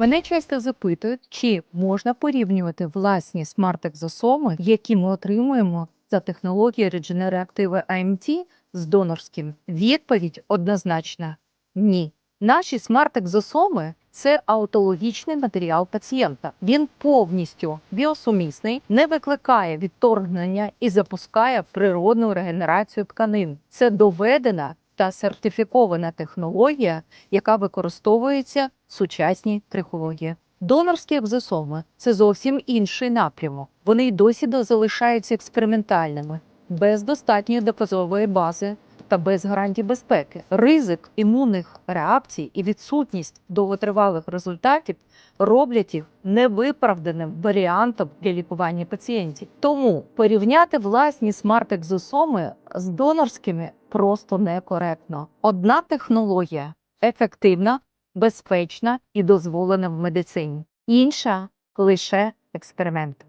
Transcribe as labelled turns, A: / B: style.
A: Мене часто запитують, чи можна порівнювати власні смарт-екзосоми, які ми отримуємо за технологією регенеративи АМТ з донорським. Відповідь однозначна ні. Наші смарт-екзосоми це аутологічний матеріал пацієнта. Він повністю біосумісний, не викликає відторгнення і запускає природну регенерацію тканин. Це доведена та сертифікована технологія, яка використовується в сучасній трихології. Донорські екзосоми це зовсім інший напрямок. Вони й досі залишаються експериментальними, без достатньої доказової бази та без гарантій безпеки. Ризик імунних реакцій і відсутність довготривалих результатів роблять їх невиправданим варіантом для лікування пацієнтів. Тому порівняти власні смарт-екзосоми з донорськими просто некоректно. Одна технологія ефективна, безпечна і дозволена в медицині, інша лише експеримент.